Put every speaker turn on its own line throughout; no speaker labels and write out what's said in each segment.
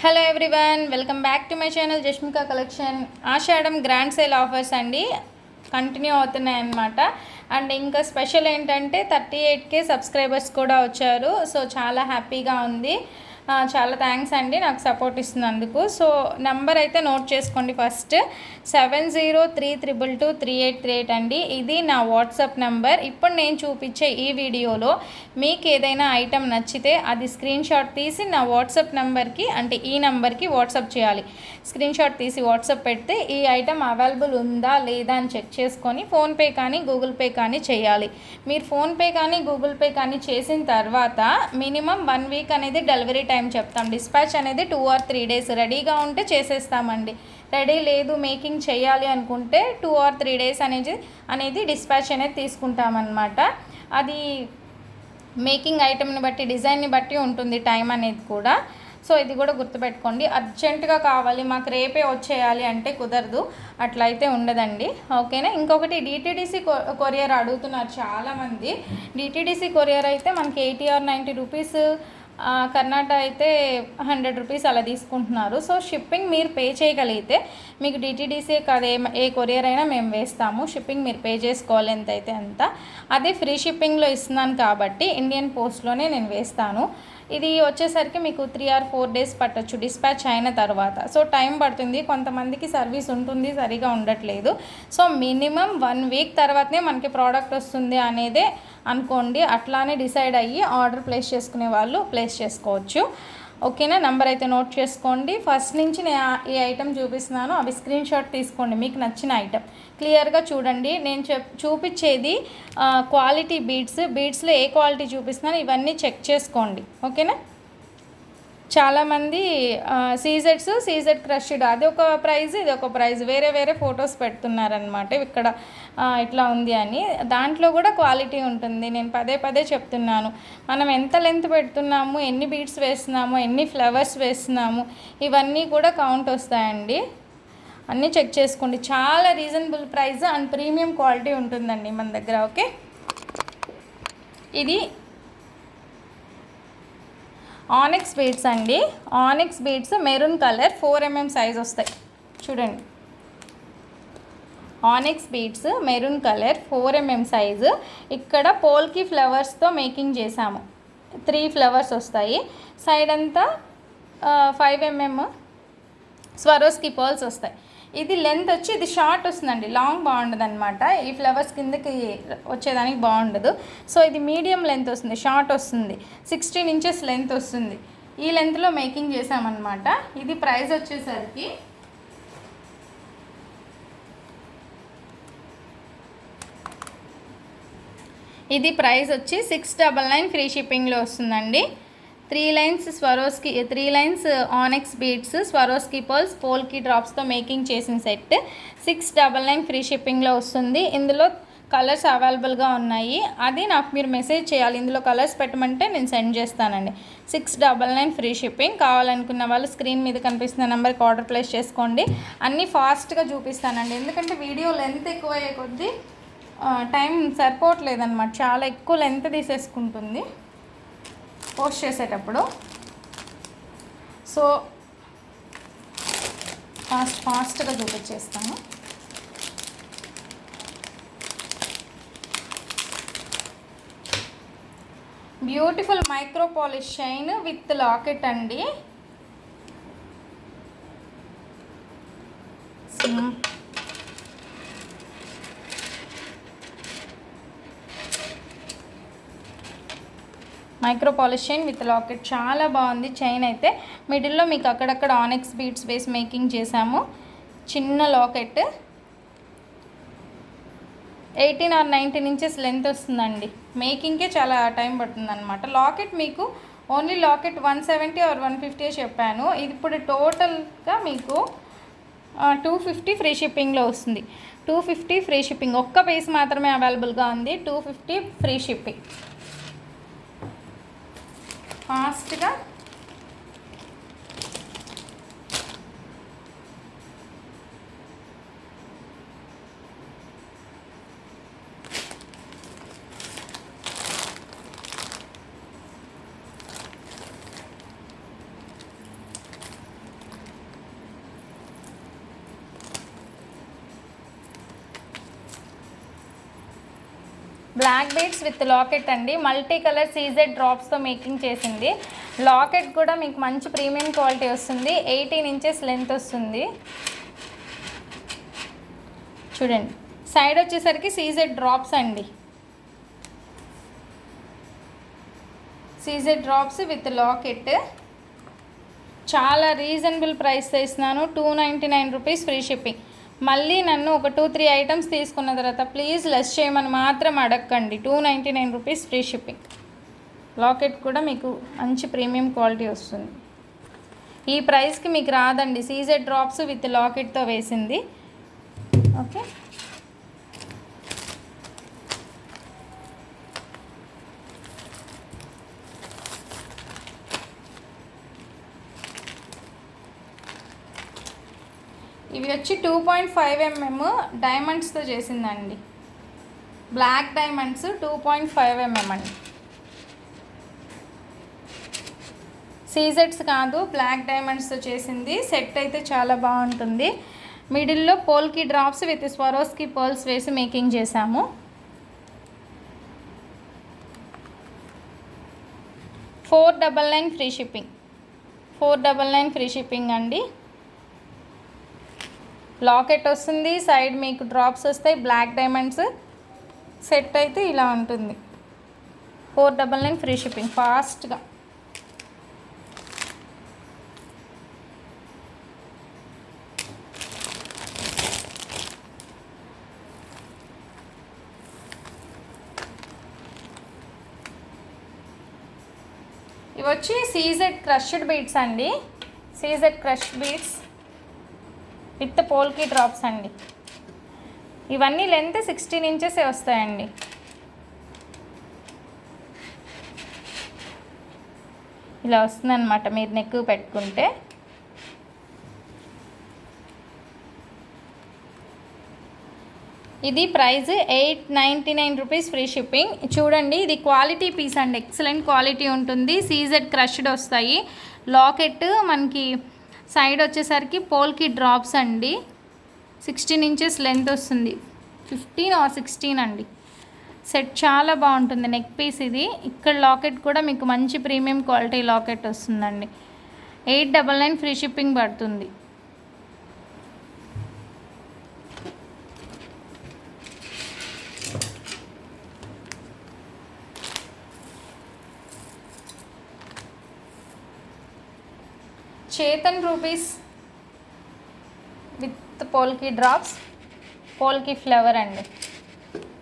Hello everyone welcome back to my channel Jashmika collection Ashadham grand sale offers అండి. Continue అవుతున్నాయి అన్నమాట. And ఇంకా special ఏంటంటే thirty ఎయిట్కే subscribers కూడా వచ్చారు. సో చాలా హ్యాపీగా ఉంది. చాలా థ్యాంక్స్ అండి నాకు సపోర్ట్ ఇస్తున్నందుకు. సో నెంబర్ అయితే నోట్ చేసుకోండి first seven zero three triple two three eight three eight అండి. ఇది నా వాట్సాప్ నెంబర్ ఇప్పుడు నేను చూపించే ఈ వీడియోలో మీకు ఏదైనా ఐటెం నచ్చితే అది స్క్రీన్ షాట్ తీసి నా వాట్సాప్ నెంబర్కి అంటే ఈ నెంబర్కి వాట్సాప్ చేయాలి. స్క్రీన్ షాట్ తీసి వాట్సాప్ పెడితే ఈ ఐటెం అవైలబుల్ ఉందా లేదా అని చెక్ చేసుకొని ఫోన్పే కానీ గూగుల్ పే కానీ చేయాలి. మీరు ఫోన్పే కానీ గూగుల్ పే కానీ చేసిన తర్వాత మినిమం వన్ వీక్ అనేది డెలివరీ టైం టైం చెప్తాం. డిస్పాచ్ అనేది టూ ఆర్ త్రీ డేస్ రెడీగా ఉంటే చేసేస్తామండి. రెడీ లేదు మేకింగ్ చేయాలి అనుకుంటే టూ ఆర్ త్రీ డేస్ అనేది అనేది డిస్పాచ్ అనేది తీసుకుంటామన్నమాట. అది మేకింగ్ ఐటమ్ని బట్టి డిజైన్ని బట్టి ఉంటుంది టైం అనేది కూడా. సో ఇది కూడా గుర్తుపెట్టుకోండి. అర్జెంటుగా కావాలి మాకు రేపే వచ్చేయాలి అంటే కుదరదు. అట్లయితే ఉండదండి. ఓకేనా? ఇంకొకటి డిటీడీసీ కొరియర్ అడుగుతున్నారు చాలామంది. డిటీడీసీ కొరియర్ అయితే మనకి eighty or ninety rupees Karnataka అయితే హండ్రెడ్ రూపీస్ అలా తీసుకుంటున్నారు. సో షిప్పింగ్ మీరు పే చేయగలిగితే మీకు డిటీడీసీ కాదు ఏ ఏ కొరియర్ అయినా మేము వేస్తాము. షిప్పింగ్ మీరు పే చేసుకోవాలి ఎంత అయితే అంత. అదే ఫ్రీ షిప్పింగ్లో ఇస్తున్నాను కాబట్టి ఇండియన్ పోస్ట్లోనే నేను వేస్తాను. ఇది వచ్చేసరికి మీకు త్రీ ఆర్ ఫోర్ డేస్ పట్టొచ్చు డిస్పాచ్ అయిన తర్వాత. సో టైం పడుతుంది. కొంతమందికి సర్వీస్ ఉంటుంది సరిగా ఉండట్లేదు. సో మినిమం వన్ వీక్ తర్వాతనే మనకి ప్రోడక్ట్ వస్తుంది అనేదే అనుకోండి. అట్లానే డిసైడ్ అయ్యి ఆర్డర్ ప్లేస్ చేసుకునే వాళ్ళు ప్లేస్ చేసుకోవచ్చు. ఓకేనా? నెంబర్ అయితే నోట్ చేసుకోండి. ఫస్ట్ నుంచి నేను ఈ ఐటెం చూపిస్తున్నాను. అవి స్క్రీన్ షాట్ తీసుకోండి. మీకు నచ్చిన ఐటెం. క్లియర్గా చూడండి. నేను చెప్ చూపించేది క్వాలిటీ బీడ్స్ బీడ్స్లో ఏ క్వాలిటీ చూపిస్తున్నాను ఇవన్నీ చెక్ చేసుకోండి. ఓకేనా? చాలామంది సీజెడ్స్ సీజెడ్ క్రష్డ్. అది ఒక ప్రైజ్ ఇది ఒక ప్రైజ్. వేరే వేరే ఫొటోస్ పెడుతున్నారనమాట ఇక్కడ ఇట్లా ఉంది అని. దాంట్లో కూడా క్వాలిటీ ఉంటుంది. నేను పదే పదే చెప్తున్నాను. మనం ఎంత లెంత్ పెడుతున్నాము ఎన్ని బీడ్స్ వేస్తున్నాము ఎన్ని ఫ్లవర్స్ వేస్తున్నాము ఇవన్నీ కూడా కౌంట్ వస్తాయండి. అన్నీ చెక్ చేసుకోండి. చాలా reasonable price and premium quality ఉంటుందండి మన దగ్గర ఓకే? ఇది ఆనిక్స్ బీడ్స్ అండి. Onyx beads maroon colour four mm size వస్తాయి. చూడండి. Onyx beads maroon colour four mm size ఇక్కడ పోల్కి ఫ్లవర్స్తో మేకింగ్ చేసాము త్రీ ఫ్లవర్స్ వస్తాయి. సైడ్ అంతా five mm mm Swarovski pearls వస్తాయి. ఇది లెంత్ వచ్చి ఇది షార్ట్ వస్తుందండి. లాంగ్ బాగుండదు అనమాట ఈ ఫ్లవర్స్ కిందకి వచ్చేదానికి బాగుండదు. సో ఇది మీడియం లెంత్ వస్తుంది. షార్ట్ వస్తుంది. సిక్స్టీన్ ఇంచెస్ లెంత్ వస్తుంది. ఈ లెంత్లో మేకింగ్ చేసామన్నమాట. ఇది ప్రైస్ వచ్చేసరికి ఇది ప్రైస్ వచ్చి సిక్స్ డబల్ నైన్ ఫ్రీ షిప్పింగ్లో వస్తుందండి. Three lines Swarovski three lines uh, onyx beads Swarovski pearls polki డ్రాప్స్తో making చేసిన set six double nine free షిప్పింగ్లో వస్తుంది. ఇందులో కలర్స్ అవైలబుల్గా ఉన్నాయి. అది నాకు మీరు మెసేజ్ చేయాలి. ఇందులో కలర్స్ పెట్టమంటే నేను సెండ్ చేస్తానండి. Six double nine free shipping కావాలనుకున్న వాళ్ళు స్క్రీన్ మీద కనిపిస్తున్న నెంబర్కి ఆర్డర్ ప్లేస్ చేసుకోండి. అన్నీ ఫాస్ట్గా చూపిస్తానండి. ఎందుకంటే వీడియో లెంత్ ఎక్కువ అయ్యే కొద్దీ uh, టైం సరిపోవట్లేదన్నమాట. చాలా ఎక్కువ లెంత్ తీసేసుకుంటుంది. పోస్ట్ చేసేటప్పుడు. సో ఫాస్ట్ ఫాస్ట్గా చూపించేస్తాను. Beautiful micro polish chain with locket అండి. Micro polish chain with locket చాలా బాగుంది. చైన్ అయితే మిడిల్లో మీకు అక్కడక్కడ ఆనెక్స్ బీట్స్ వేసి మేకింగ్ చేశాము. చిన్న locket eighteen or nineteen inches length వస్తుందండి. మేకింగ్కే చాలా టైం పడుతుందన్నమాట. లాకెట్ మీకు only locket one seventy or one fifty చెప్పాను. ఇది ఇప్పుడు టోటల్గా మీకు టూ ఫిఫ్టీ ఫ్రీ షిప్పింగ్లో వస్తుంది. టూ ఫిఫ్టీ ఫ్రీ షిప్పింగ్ ఒక్క పీస్ మాత్రమే అవైలబుల్గా ఉంది. టూ ఫిఫ్టీ ఫ్రీ షిప్పింగ్ ఫాస్ట్గా బ్లాక్ బీడ్స్ విత్ లాకెట్ అండి. మల్టీ కలర్ సీజెడ్ డ్రాప్స్తో మేకింగ్ చేసింది. లాకెట్ కూడా మీకు మంచి ప్రీమియం క్వాలిటీ వస్తుంది. ఎయిటీన్ ఇంచెస్ లెంత్ వస్తుంది. చూడండి. సైడ్ వచ్చేసరికి సీజెడ్ డ్రాప్స్ అండి. CZ drops with locket. చాలా రీజనబుల్ ప్రైస్ ఇస్తున్నాను. Two ninety nine rupees free shipping మళ్ళీ నన్ను ఒక టూ త్రీ ఐటమ్స్ తీసుకున్న తర్వాత ప్లీజ్ లెస్ చేయమని మాత్రం అడగండి two ninety nine rupees free shipping locket కూడా మీకు మంచి ప్రీమియం క్వాలిటీ వస్తుంది. ఈ ప్రైస్కి మీకు రాదండి. సీజెడ్ డ్రాప్స్ విత్ లాకెట్తో వేసింది. ఓకే ఇవి వచ్చి టూ పాయింట్ ఫైవ్ ఎంఎం డైమండ్స్తో చేసిందండి. Black diamonds two point five mm అండి. సీజెట్స్ కాదు బ్లాక్ డైమండ్స్తో చేసింది. సెట్ అయితే చాలా బాగుంటుంది. మిడిల్లో polki drops with Swarovski pearls వేసి మేకింగ్ చేశాము. Four double nine free shipping. Four double nine free shipping అండి. లాకెట్ వస్తుంది సైడ్ మీకు డ్రాప్స్ వస్తాయి బ్లాక్ డైమండ్స్ సెట్ అయితే ఇలా ఉంటుంది. Four double nine free shipping ఫాస్ట్గా. ఇవి వచ్చి సీజెడ్ క్రష్డ్ బీట్స్ అండి. CZ crushed beads with polki drops అండి. ఇవన్నీ లెంత్ సిక్స్టీన్ ఇంచెసే వస్తాయండి. ఇలా వస్తుందన్నమాట. మీరు నెక్ పెట్టుకుంటే. ఇది price eight ninety nine rupees free shipping. చూడండి ఇది క్వాలిటీ పీస్ అండి. ఎక్సలెంట్ క్వాలిటీ ఉంటుంది. సీజెడ్ క్రష్డ్ వస్తాయి. లాకెట్ మనకి సైడ్ వచ్చేసరికి పోల్కి డ్రాప్స్ అండి. సిక్స్టీన్ ఇంచెస్ లెంత్ వస్తుంది. ఫిఫ్టీన్ ఆర్ సిక్స్టీన్ అండి. సెట్ చాలా బాగుంటుంది నెక్ పీస్ ఇది. ఇక్కడ లాకెట్ కూడా మీకు మంచి ప్రీమియం క్వాలిటీ లాకెట్ వస్తుందండి. Eight double nine free shipping పడుతుంది. Chetan rupees with polki drops polki flower అండి.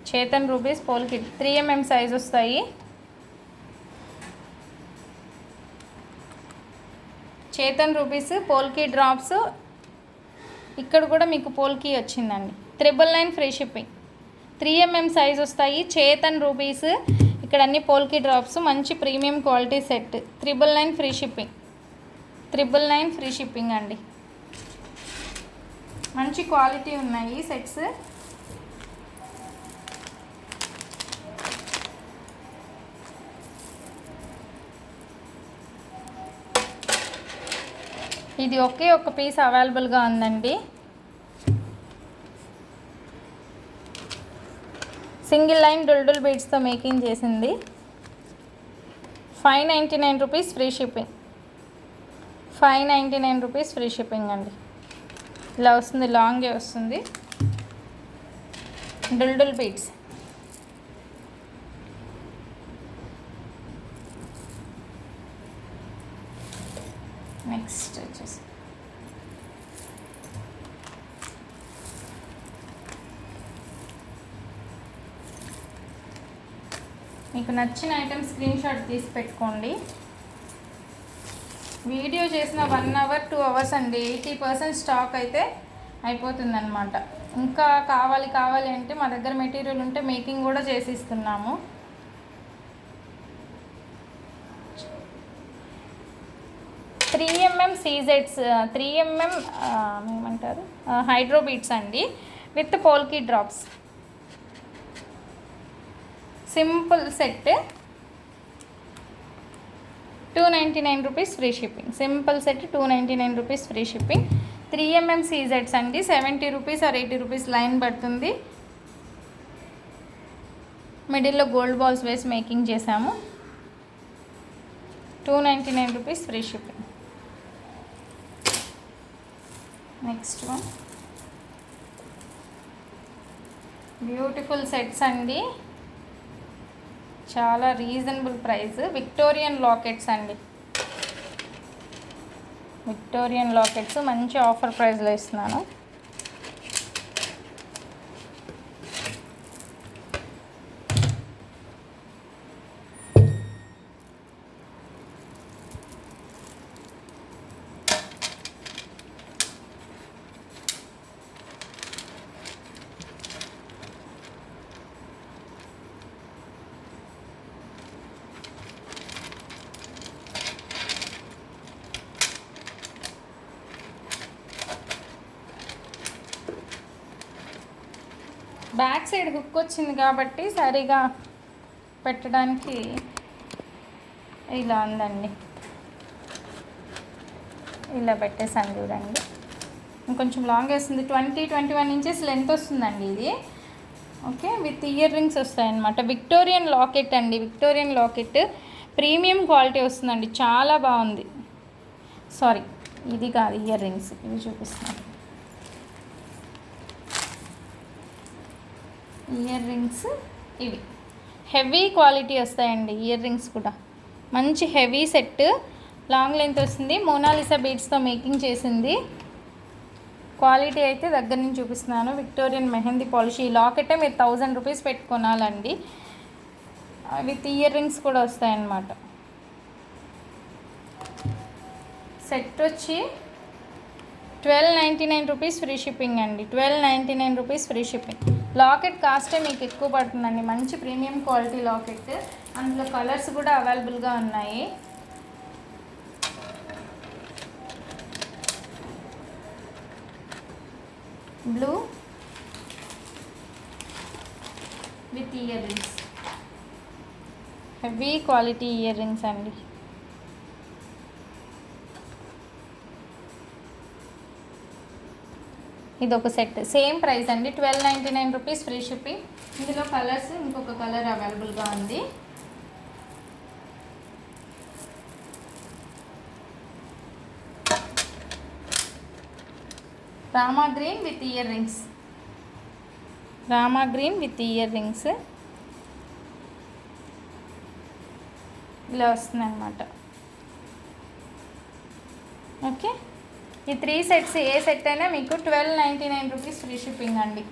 చేతన్ rupees polki three mm size వస్తాయి. చేతన్ రూపీస్ పోల్కి డ్రాప్స్ ఇక్కడ కూడా మీకు పోల్కి వచ్చిందండి. Triple nine free shipping three mm size వస్తాయి. చేతన్ రూపీస్ ఇక్కడ అన్ని పోల్కి డ్రాప్స్ మంచి premium quality set triple nine free shipping triple nine free shipping అండి. మంచి క్వాలిటీ ఉన్నాయి సెట్స్. ఇది ఒకే ఒక పీస్ అవైలబుల్గా ఉందండి. సింగిల్ లైన్ డుల్డుల్ బీడ్స్తో మేకింగ్ చేసింది. Five ninety nine rupees free shipping. Five ninety nine rupees free shipping అండి. ఇలా వస్తుంది లాంగే వస్తుంది. డుల్డుల్ బీడ్స్ నెక్స్ట్ వచ్చేసి. మీకు నచ్చిన ఐటమ్ స్క్రీన్ షాట్ తీసి పెట్టుకోండి. వీడియో చేసిన వన్ అవర్ టూ అవర్స్ అండి. ఎయిటీ పర్సెంట్ స్టాక్ అయితే అయిపోతుందన్నమాట. ఇంకా కావాలి కావాలి అంటే మా దగ్గర మెటీరియల్ ఉంటే మేకింగ్ కూడా చేసి ఇస్తున్నాము త్రీ ఎంఎం సీజెడ్స్ త్రీ ఎంఎం ఏమంటారు? హైడ్రోబీట్స్ అండి. With polki drops. Simple set. Two ninety nine rupees free shipping simple set two ninety nine rupees free shipping three mm సీజెట్స్ అండి. Seventy rupees or eighty rupees line పడుతుంది. మిడిల్లో gold balls వేసి making చేసాము two ninety nine rupees free shipping next one beautiful sets అండి. చాలా reasonable price Victorian lockets అండి. Victorian lockets మంచి offer ప్రైస్లో ఇస్తున్నాను. బ్యాక్ సైడ్ హుక్ వచ్చింది కాబట్టి సరిగా పెట్టడానికి ఇలా ఉందండి. ఇలా పెట్టేసాను చూడండి. ఇంకొంచెం లాంగ్ వేస్తుంది. Twenty twenty one inches length వస్తుందండి ఇది. ఓకే విత్ ఇయర్ రింగ్స్ వస్తాయన్నమాట. విక్టోరియన్ లాకెట్ అండి విక్టోరియన్ లాకెట్. ప్రీమియం క్వాలిటీ వస్తుందండి. చాలా బాగుంది. సారీ ఇది కాదు ఇయర్ రింగ్స్. ఇవి చూపిస్తాను. ఇయర్ రింగ్స్ ఇవి. హెవీ క్వాలిటీ వస్తాయండి ఇయర్ రింగ్స్ కూడా. మంచి హెవీ సెట్. లాంగ్ లెంత్ వస్తుంది. మోనాలిసా బీడ్స్తో మేకింగ్ చేసింది. క్వాలిటీ అయితే దగ్గర నుంచి చూపిస్తున్నాను. Victorian mehndi polish. ఈ లాకెటే మీరు థౌజండ్ రూపీస్ పెట్టుకోనాలండి విత్ ఇయర్ రింగ్స్ కూడా వస్తాయన్నమాట. సెట్ వచ్చి twelve ninety nine rupees free shipping అండి. Twelve ninety nine rupees free shipping. Locket కాస్టే మీకు ఎక్కువ పడుతుందండి. మంచి ప్రీమియం క్వాలిటీ లాకెట్. అందులో కలర్స్ కూడా అవైలబుల్గా ఉన్నాయి. Blue with ear rings. Heavy quality ear rings అండి. ఇది ఒక సెట్. సేమ్ ప్రైస్ అండి. Twelve ninety nine rupees free shipping. ఇందులో కలర్స్ ఇంకొక కలర్ అవైలబుల్గా ఉంది. Rama green with ear rings. Rama green with ear rings. ఇలా వస్తుంది అనమాట ఓకే? ఈ త్రీ సెట్స్ ఏ సెట్ అయినా మీకు twelve ninety nine rupees free shipping అండి.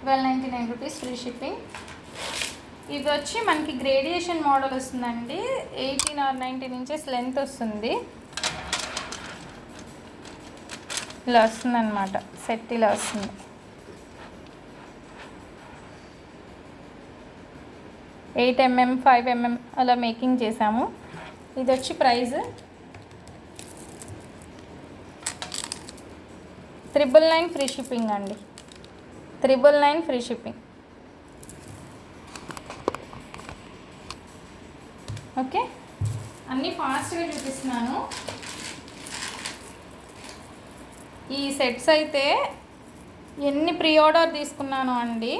Twelve ninety nine rupees free shipping. ఇది వచ్చి మనకి గ్రేడియేషన్ మోడల్ వస్తుందండి. Eighteen or nineteen inches length వస్తుంది. ఇలా వస్తుందన్నమాట. సెట్ ఇలా వస్తుంది. ఎయిట్ ఎంఎం ఫైవ్ ఎంఎం అలా మేకింగ్ చేసాము. ఇది వచ్చి price. Triple nine free shipping అండి. Triple nine free shipping. Okay? అన్నీ ఫాస్ట్గా చూపిస్తున్నాను. ఈ సెట్స్ అయితే ఎన్ని ప్రీ ఆర్డర్ తీసుకున్నాను అండి.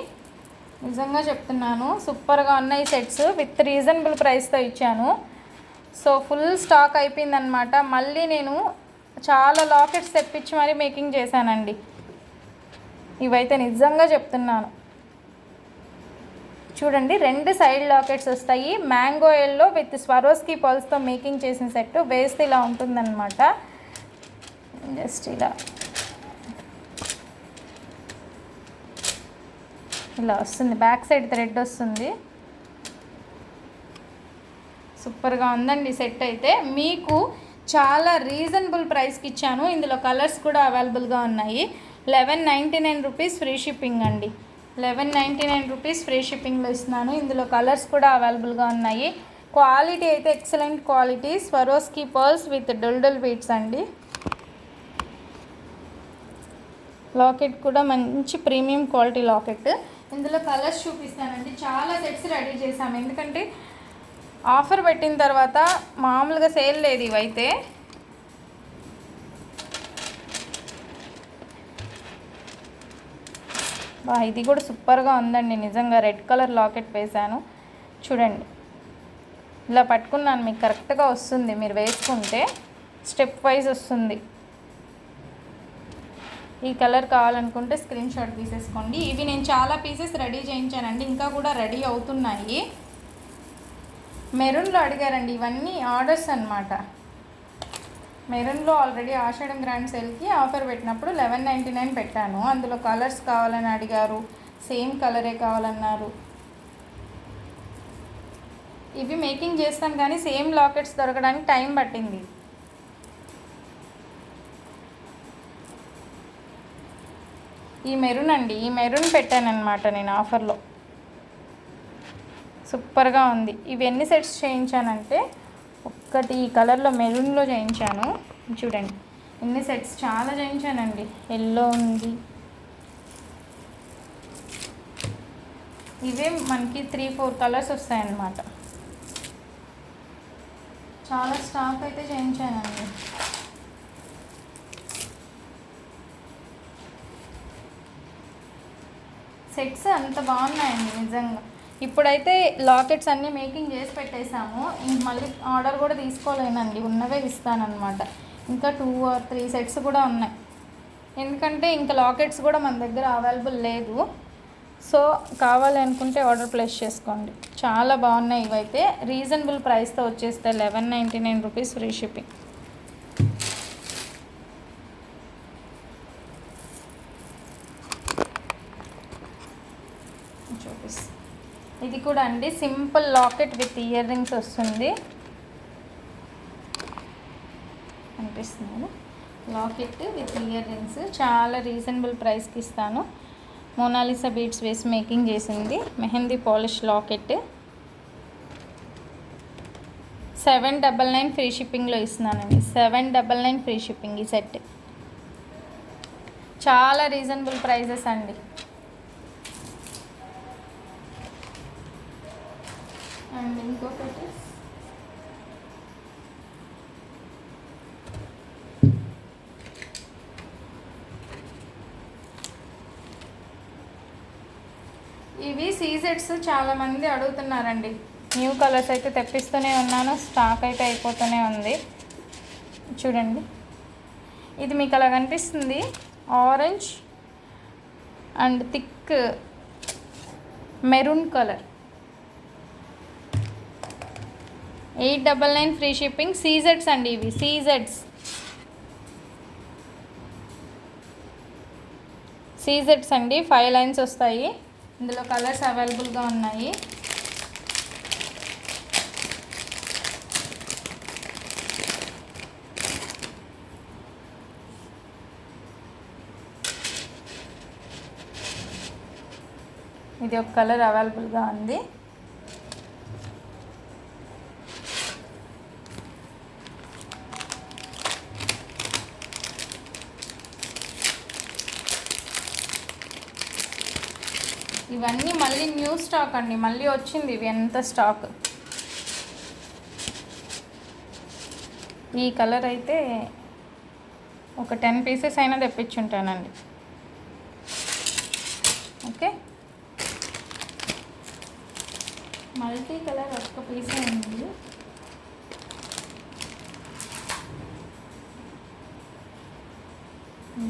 నిజంగా చెప్తున్నాను. సూపర్గా ఉన్నాయి సెట్స్ విత్ రీజనబుల్ ప్రైస్తో ఇచ్చాను. సో ఫుల్ స్టాక్ అయిపోయిందనమాట మళ్ళీ నేను చాలా లాకెట్స్ తెప్పించి మరీ మేకింగ్ చేశానండి. ఇవైతే నిజంగా చెప్తున్నాను. చూడండి రెండు సైడ్ లాకెట్స్ వస్తాయి. మ్యాంగో ఎల్లో విత్ స్వరోస్కి పల్స్తో మేకింగ్ చేసిన సెట్ వేస్ట్ ఇలా ఉంటుందన్నమాట. జస్ట్ ఇలా. ఇలా వస్తుంది. బ్యాక్ సైడ్ థ్రెడ్ వస్తుంది. సూపర్గా ఉందండి సెట్ అయితే. మీకు చాలా రీజనబుల్ ప్రైస్కి ఇచ్చాను. ఇందులో కలర్స్ కూడా అవైలబుల్గా ఉన్నాయి. Eleven ninety nine rupees free shipping అండి. Eleven ninety nine rupees free షిప్పింగ్లో ఇస్తున్నాను. ఇందులో కలర్స్ కూడా అవైలబుల్గా ఉన్నాయి. క్వాలిటీ అయితే excellent quality. Swarovski pearls with డొల్డల్ beads అండి. లాకెట్ కూడా మంచి ప్రీమియం క్వాలిటీ లాకెట్. ఇందులో కలర్స్ చూపిస్తానండి. చాలా సెట్స్ రెడీ చేశాము ఎందుకంటే ఆఫర్ పెట్టిన తర్వాత మామూలుగా సేల్ లేదు ఇవైతే. బా ఇది కూడా సూపర్గా ఉందండి. నిజంగా రెడ్ కలర్ లాకెట్ వేశాను. చూడండి. ఇలా పట్టుకున్నాను మీకు కరెక్ట్గా వస్తుంది. మీరు వేసుకుంటే స్టెప్ వైజ్ వస్తుంది. ఈ కలర్ కావాలనుకుంటే స్క్రీన్ షాట్ తీసేసుకోండి. ఇవి నేను చాలా పీసెస్ రెడీ చేయించానండి. ఇంకా కూడా రెడీ అవుతున్నాయి. మెరూన్లో అడిగారండి ఇవన్నీ ఆర్డర్స్ అన్నమాట. మెరూన్లో ఆల్రెడీ ఆషాఢం గ్రాండ్ సేల్కి ఆఫర్ పెట్టినప్పుడు లెవెన్ నైంటీ నైన్ పెట్టాను. అందులో కలర్స్ కావాలని అడిగారు సేమ్ కలరే కావాలన్నారు. ఇవి మేకింగ్ చేస్తాం కానీ సేమ్ లాకెట్స్ దొరకడానికి టైం పట్టింది. ఈ మెరూన్ అండి ఈ మెరూన్ పెట్టాను అనమాట నేను ఆఫర్లో. సూపర్గా ఉంది. ఇవి ఎన్ని సెట్స్ చేయించానంటే ఒక్కటి ఈ కలర్లో మెరూన్లో చేయించాను. చూడండి ఎన్ని సెట్స్ చాలా చేయించానండి. ఎల్లో ఉంది. ఇవే మనకి త్రీ ఫోర్ కలర్స్ వస్తాయన్నమాట. చాలా స్టాక్ అయితే చేయించానండి. సెట్స్ అంత బాగున్నాయండి నిజంగా. ఇప్పుడైతే లాకెట్స్ అన్నీ మేకింగ్ చేసి పెట్టేశాము. ఇంక మళ్ళీ ఆర్డర్ కూడా తీసుకోలేనండి. ఉన్నవే ఇస్తానన్నమాట. ఇంకా టూ ఆర్ త్రీ సెట్స్ కూడా ఉన్నాయి. ఎందుకంటే ఇంకా లాకెట్స్ కూడా మన దగ్గర అవైలబుల్ లేదు. సో కావాలి అనుకుంటే ఆర్డర్ ప్లేస్ చేసుకోండి. చాలా బాగున్నాయి ఇవైతే. రీజనబుల్ ప్రైస్తో వచ్చేస్తే eleven ninety nine rupees free shipping. చూపిస్తాను ఇది కూడా అండి. Simple locket with ear rings వస్తుంది. అనిపిస్తుంది. Locket with ear rings. చాలా రీజనబుల్ ప్రైస్కి ఇస్తాను. మోనాలిసా బీట్స్ వేసి మేకింగ్ చేసింది. Mehndi polish locket. Seven double nine free షిప్పింగ్లో ఇస్తున్నానండి. Seven double nine free shipping ఈ సెట్. చాలా రీజనబుల్ ప్రైజెస్ అండి. అండ్ ఇంకొకటి ఇవి సీజెట్స్ చాలామంది అడుగుతున్నారండి. న్యూ కలర్స్ అయితే తెప్పిస్తూనే ఉన్నాను స్టాక్ అయితే అయిపోతూనే ఉంది. చూడండి. ఇది మీకు అలా కనిపిస్తుంది. Orange and thick maroon colour eight double nine free shipping. సీజెడ్స్ అండి ఇవి. సీజెడ్స్. సీజెడ్స్ అండి. ఫైవ్ లైన్స్ వస్తాయి. ఇందులో కలర్స్ అవైలబుల్గా ఉన్నాయి. ఇది ఒక కలర్ అవైలబుల్గా ఉంది. ఇవన్నీ మళ్ళీ న్యూ స్టాక్ అండి. మళ్ళీ వచ్చింది ఇవి ఎంత స్టాక్ ఈ కలర్ అయితే ఒక టెన్ పీసెస్ అయినా తెప్పించుంటానండి. ఓకే మల్టీ కలర్ ఒక్క పీసే ఉంది.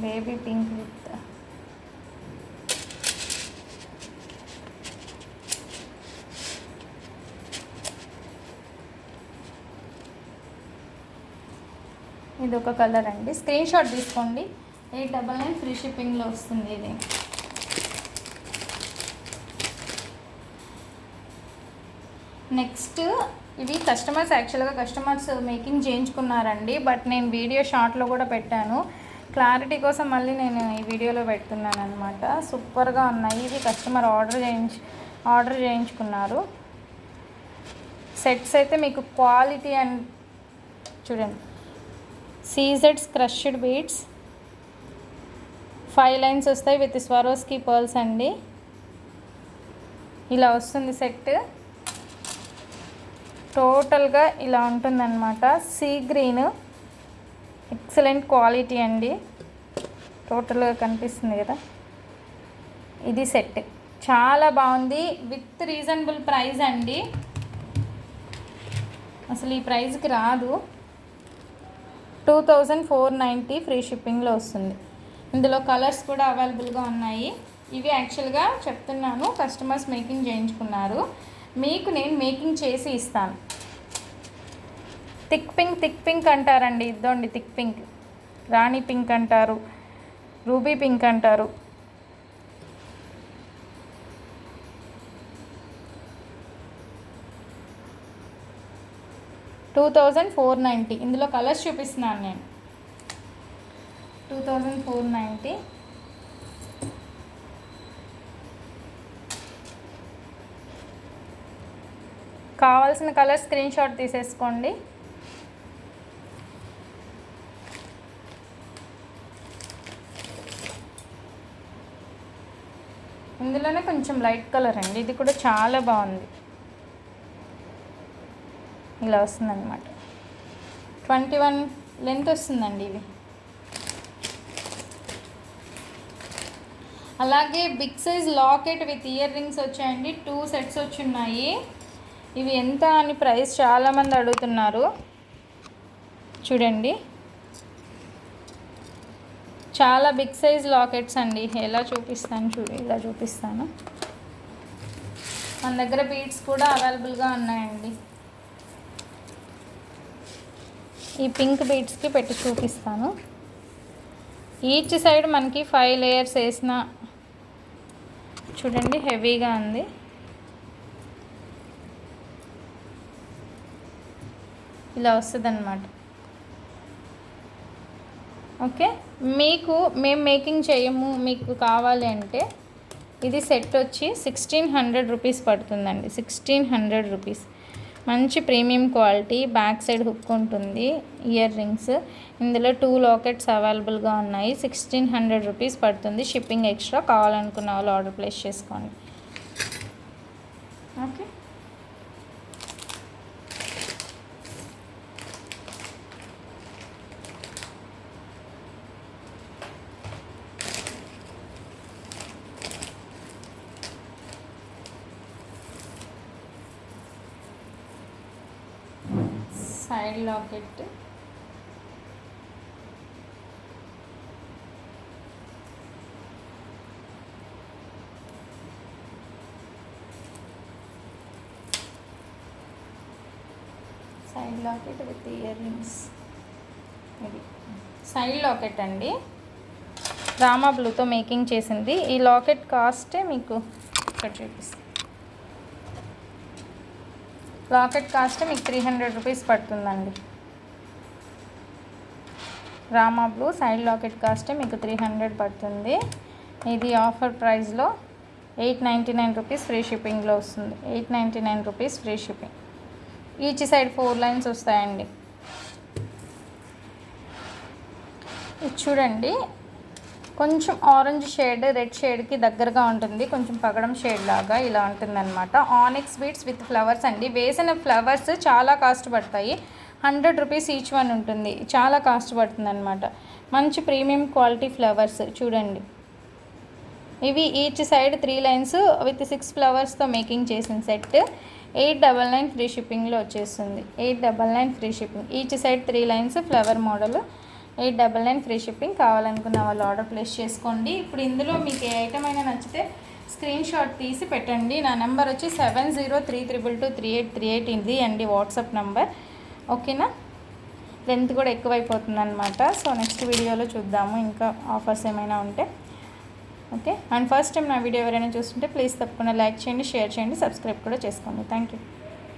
బేబీ పింక్ విత్ ఇది ఒక కలర్ అండి. స్క్రీన్ షాట్ తీసుకోండి. ఎయిట్ డబల్ నైన్ ఫ్రీ షిప్పింగ్లో వస్తుంది ఇది. నెక్స్ట్ ఇవి కస్టమర్స్ యాక్చువల్గా కస్టమర్స్ మేకింగ్ చేయించుకున్నారండి. బట్ నేను వీడియో షార్ట్లో కూడా పెట్టాను. క్లారిటీ కోసం మళ్ళీ నేను ఈ వీడియోలో పెడుతున్నాను అనమాట సూపర్గా ఉన్నాయి. ఇది కస్టమర్ ఆర్డర్ చేయించు ఆర్డర్ చేయించుకున్నారు. సెట్స్ అయితే మీకు క్వాలిటీ అండ్ చూడండి. సీజెడ్స్ క్రష్డ్ బీడ్స్ ఫైవ్ లైన్స్ వస్తాయి విత్ స్వరోస్కి పర్ల్స్ అండి. ఇలా వస్తుంది సెట్ టోటల్గా ఇలా ఉంటుందన్నమాట. సీ గ్రీన్ ఎక్సలెంట్ క్వాలిటీ అండి. టోటల్గా కనిపిస్తుంది కదా. ఇది సెట్ చాలా బాగుంది. విత్ రీజనబుల్ ప్రైస్ అండి. అసలు ఈ ప్రైస్కి రాదు. Two thousand four ninety free షిప్పింగ్లో వస్తుంది. ఇందులో కలర్స్ కూడా అవైలబుల్గా ఉన్నాయి. ఇవి యాక్చువల్గా చెప్తున్నాను కస్టమర్స్ మేకింగ్ చేయించుకున్నారు. మీకు నేను మేకింగ్ చేసి ఇస్తాను. థిక్ పింక్ థిక్ పింక్ అంటారండి. ఇద్దండి థిక్ పింక్. రాణి పింక్ అంటారు రూబీ పింక్ అంటారు. Two thousand four ninety. ఇందులో కలర్స్ చూపిస్తున్నాను నేను. Two thousand four ninety. కావాల్సిన కలర్ స్క్రీన్ షాట్ తీసేసుకోండి. ఇందులోనే కొంచెం లైట్ కలర్ అండి. ఇది కూడా చాలా బాగుంది. ఇలా వస్తుందన్నమాట. ట్వంటీ వన్ లెంత్ వస్తుందండి ఇవి అలాగే big size locket with ear rings వచ్చాయండి. టూ సెట్స్ వచ్చి ఉన్నాయి ఇవి ఎంత అని ప్రైస్ చాలామంది అడుగుతున్నారు. చూడండి. చాలా బిగ్ సైజ్ లాకెట్స్ అండి. ఎలా చూపిస్తాను చూడు ఇలా చూపిస్తాను. మన దగ్గర బీడ్స్ కూడా అవైలబుల్గా ఉన్నాయండి. ఈ పింక్ బీడ్స్కి పెట్టి చూపిస్తాను. ఈచ్ సైడ్ మనకి ఫైవ్ లేయర్స్ వేసిన చూడండి హెవీగా ఉంది. ఇలా వస్తుంది అన్నమాట ఓకే మీకు మేము మేకింగ్ చేయము మీకు కావాలి అంటే ఇది సెట్ వచ్చి సిక్స్టీన్ హండ్రెడ్ రూపీస్ పడుతుందండి. సిక్స్టీన్ హండ్రెడ్ రూపీస్ మంచి premium quality back side hook ఉంటుంది ఇయర్ రింగ్స్. ఇందులో టూ లాకెట్స్ అవైలబుల్గా ఉన్నాయి. సిక్స్టీన్ హండ్రెడ్ రూపీస్ పడుతుంది. షిప్పింగ్ ఎక్స్ట్రా కావాలనుకున్న వాళ్ళు ఆర్డర్ ప్లేస్ చేసుకోండి okay side locket. Side locket with ear rings ఇది. సైడ్ లాకెట్ అండి. రామా బ్లూతో మేకింగ్ చేసింది. ఈ లాకెట్ కాస్టే మీకు ఇక్కడ చూపిస్తాను. లాకెట్ కాస్ట్ మీకు త్రీ హండ్రెడ్ రూపీస్ పడుతుందండి. Rama blue side locket cost మీకు త్రీ హండ్రెడ్ పడుతుంది. ఇది ఆఫర్ ప్రైస్లో eight ninety nine rupees free షిప్పింగ్లో వస్తుంది. Eight ninety nine rupees free shipping each side four lines వస్తాయండి. ఇది చూడండి. కొంచెం ఆరెంజ్ షేడ్ రెడ్ షేడ్కి దగ్గరగా ఉంటుంది. కొంచెం పగడం షేడ్ లాగా ఇలా ఉంటుందన్నమాట. ఆనిక్స్ బీట్స్ విత్ ఫ్లవర్స్ అండి. వేసిన ఫ్లవర్స్ చాలా కాస్ట్ పడతాయి. హండ్రెడ్ రూపీస్ ఈచ్ వన్ ఉంటుంది. చాలా కాస్ట్ పడుతుంది అనమాట మంచి ప్రీమియం క్వాలిటీ ఫ్లవర్స్ చూడండి. ఇవి each side three lines with six ఫ్లవర్స్తో making చేసిన set eight double nine free షిప్పింగ్లో వచ్చేస్తుంది. Eight double nine free shipping each side three lines flower model eight double nine free shipping కావాలనుకున్న వాళ్ళు order place చేసుకోండి. ఇప్పుడు ఇందులో మీకు ఏ ఐటమ్ అయినా నచ్చితే స్క్రీన్ షాట్ తీసి పెట్టండి. నా నెంబర్ వచ్చి seven zero three triple two three eight three eight ఇది అండి వాట్సాప్ నెంబర్. ఓకేనా? లెంత్ కూడా ఎక్కువైపోతుంది అనమాట సో నెక్స్ట్ వీడియోలో చూద్దాము. ఇంకా ఆఫర్స్ ఏమైనా ఉంటే. ఓకే? అండ్ ఫస్ట్ టైం నా వీడియో ఎవరైనా చూస్తుంటే ప్లీజ్ తప్పకుండా లైక్ చేయండి షేర్ చేయండి సబ్స్క్రైబ్ కూడా చేసుకోండి. Thank you